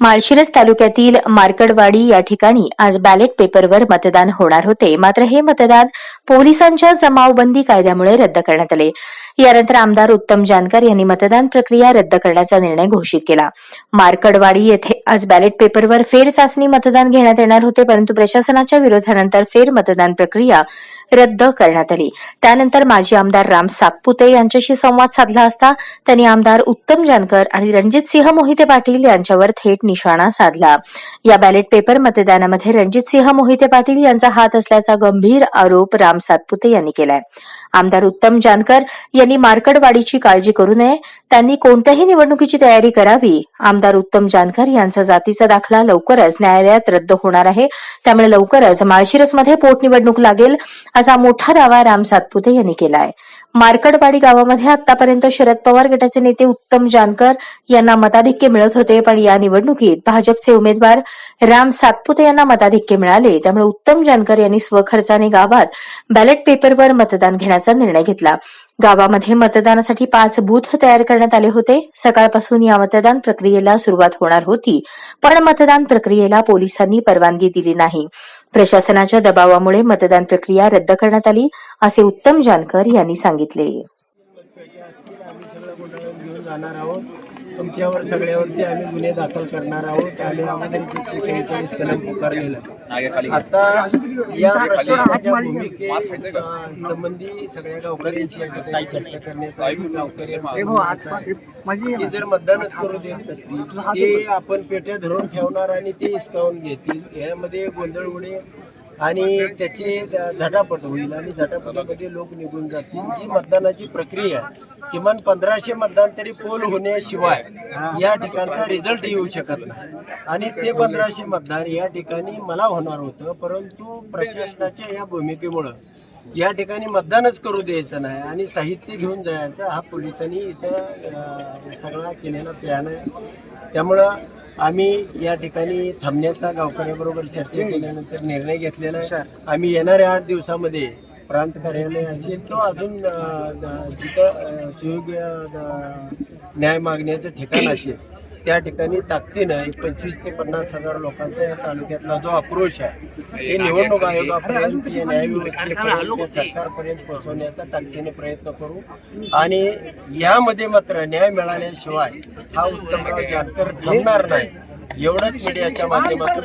माळशिरस तालुक्यातील मार्कडवाडी या ठिकाणी आज बॅलेट पेपरवर मतदान होणार होते. मात्र हे मतदान पोलिसांच्या जमावबंदी कायद्यामुळे रद्द करण्यात आले. यानंतर आमदार उत्तम जानकर यांनी मतदान प्रक्रिया रद्द करण्याचा निर्णय घोषित केला. मार्कडवाडी येथे आज बॅलेट पेपरवर फेर चाचणी मतदान घेण्यात येणार होते परंतु प्रशासनाच्या विरोधानंतर फेर मतदान प्रक्रिया रद्द करण्यात आली. त्यानंतर माजी आमदार राम सातपुते यांच्याशी संवाद साधला असता त्यांनी आमदार उत्तम जानकर आणि रणजित सिंह मोहिते पाटील यांच्यावर थेट निशाणा साधला. या बॅलेट पेपर मतदानामध्ये रणजित सिंह मोहिते पाटील यांचा हात असल्याचा गंभीर आरोप राम सातपुते यांनी केलाय. आमदार उत्तम जानकर यांनी मार्कडवाडीची काळजी करू नये त्यांनी कोणत्याही निवडणुकीची तयारी करावी. आमदार उत्तम जानकर यांचा जातीचा दाखला लवकरच न्यायालयात रद्द होणार आहे. त्यामुळे लवकरच माळशिरसमध्ये पोटनिवडणूक लागेल. असा मोठा दावा राम सातपुते यांनी केला आहे मार्कडवाडी गावामध्ये आतापर्यंत शरद पवार गटाचे नेते उत्तम जानकर यांना मताधिक्य मिळत होते पण या निवडणुकीत भाजपचे उमेदवार राम सातपुते यांना मताधिक्य मिळाले. त्यामुळे उत्तम जानकर यांनी स्वखर्चाने गावात बॅलेट पेपरवर मतदान घेण्याचा निर्णय घेतला. गावामध्ये मतदानासाठी पाच बूथ तयार करण्यात आले होते. सकाळपासून या मतदान प्रक्रियेला सुरुवात होणार होती पण मतदान प्रक्रियेला पोलिसांनी परवानगी दिली नाही. प्रशासनाच्या दबावामुळे मतदान प्रक्रिया रद्द करण्यात आली असे उत्तम जानकर यांनी सांगितले. असतील तुमच्यावर सगळ्यावरती आम्ही गुन्हे दाखल करणार आहोत. आम्ही अगोदर एकशे चव्वेचाळीस कलम पुकारलेलं आता या प्रशासनाच्या भूमिके संबंधी सगळ्या गावकऱ्यांशी ठिकाणी चर्चा करण्यात आली गावकऱ्यांचं की जर मतदानच करू देत नसतील ते आपण पेट्या धरून ठेवणार आणि ते हिसकावून घेतील. यामध्ये गोंधळ उडे आणि त्याचे झटापट होईल आणि झटापटामध्ये लोक निघून जातील. जी मतदानाची प्रक्रिया आहे, किमान पंधराशे मतदान तरी पोल होण्याशिवाय या ठिकाणचा रिझल्ट येऊ शकत नाही. आणि ते पंधराशे मतदान या ठिकाणी मला होणार होतं परंतु प्रशासनाच्या या भूमिकेमुळं या ठिकाणी मतदानच करू द्यायचं नाही आणि साहित्य घेऊन जायचं हा पोलिसांनी इथं सगळा केलेला प्लॅन आहे. त्यामुळं आम्ही या ठिकाणी थांबण्याचा गावकऱ्याबरोबर चर्चा केल्यानंतर निर्णय घेतलेला आहे. आम्ही येणाऱ्या आठ दिवसामध्ये प्रांत कार्यालय असेल किंवा अजून जिथं सुयोग्य न्याय मागण्याचं ठिकाण असेल त्या ठिकाणी ताकदीनं एक पंचवीस ते पन्नास हजार लोकांचा या तालुक्यातला जो आक्रोश आहे हे निवडणूक आयोगापर्यंत या न्यायव्यवस्थेपर्यंत सरकारपर्यंत पोहोचवण्याचा ताकदीने प्रयत्न करू. आणि यामध्ये मात्र न्याय मिळाल्याशिवाय हा उत्तमराव जानकर थांबणार नाही. एवढंच मीडियाच्या माध्यमातून.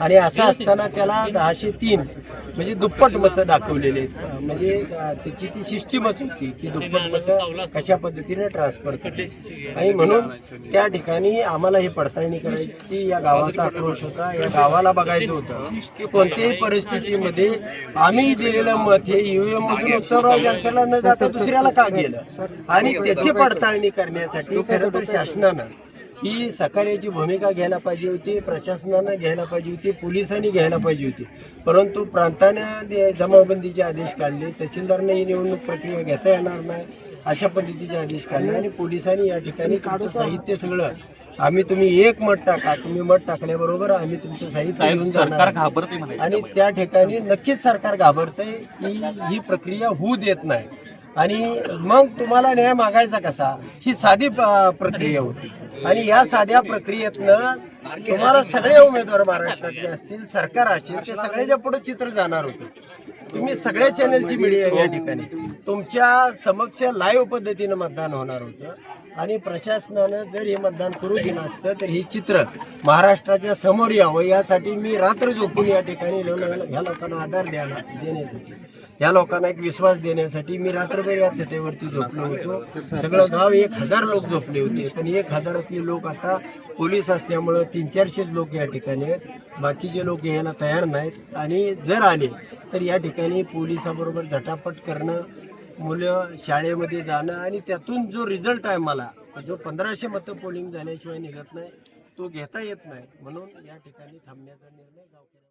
आणि असं असताना त्याला दहाशे तीन म्हणजे दुप्पट मतं दाखवलेले आहेत. म्हणजे त्याची ती सिस्टीमच होती की दुप्पट मतं कशा पद्धतीने ट्रान्सफर करायची. आणि म्हणून त्या ठिकाणी आम्हाला हे पडताळणी करायची की या गावाचा आक्रोश होता या गावाला बघायचं होतं की कोणत्याही परिस्थितीमध्ये आम्ही दिलेलं मत हे ईव्हीएम मधून उत्सवराव जनतेला न जाता दुसऱ्याला का गेलं? आणि त्याची पडताळणी करण्यासाठी खरं तर शासनानं ही सकाळची भूमिका घ्यायला पाहिजे होती प्रशासनानं घ्यायला पाहिजे होती पोलिसांनी घ्यायला पाहिजे होती. परंतु प्रांतानं जमावबंदीचे आदेश काढले तहसीलदारने ही निवडणूक प्रक्रिया घेता येणार नाही अशा पद्धतीचे आदेश काढले आणि पोलिसांनी या ठिकाणी तुमचं साहित्य सगळं आम्ही तुम्ही एक मत टाका तुम्ही मत टाकल्याबरोबर आम्ही तुमचं साहित्य आहे. आणि त्या ठिकाणी नक्कीच सरकार घाबरतंय की ही प्रक्रिया होऊ देत नाही. आणि मग तुम्हाला न्याय मागायचा कसा? ही साधी प्रक्रिया होती. आणि या साध्या प्रक्रियेतनं तुम्हाला सगळे उमेदवार महाराष्ट्रातले असतील सरकार असेल ते सगळ्याच्या पुढे चित्र जाणार होते तुम्ही सगळ्या चॅनलची मीडिया या ठिकाणी. तुमच्या समक्ष लाईव्ह पद्धतीनं मतदान होणार होतं. आणि प्रशासनानं जर हे मतदान करू दिलं असतं तर हे चित्र महाराष्ट्राच्या समोर यावं. यासाठी मी रात्र झोपून या ठिकाणी ह्या लोकांना आधार द्यायला देण्यासाठी या लोकांना एक विश्वास देण्यासाठी मी रात्रभर या चटेवरती झोपलो होतो. सगळं गाव एक हजार लोक झोपले होते. पण एक हजारातले लोक आता पोलीस असल्यामुळं तीन चारशेच लोक या ठिकाणी आहेत. बाकीचे लोक यायला तयार नाहीत आणि जर आले तर या ठिकाणी पोलिसाबरोबर झटापट करणं मुलं शाळेमध्ये जाणं आणि त्यातून जो रिझल्ट आहे मला जो पंधराशे मतं पोलिंग झाल्याशिवाय निघत नाही तो घेता येत नाही म्हणून या ठिकाणी थांबण्याचा निर्णय गावकऱ्या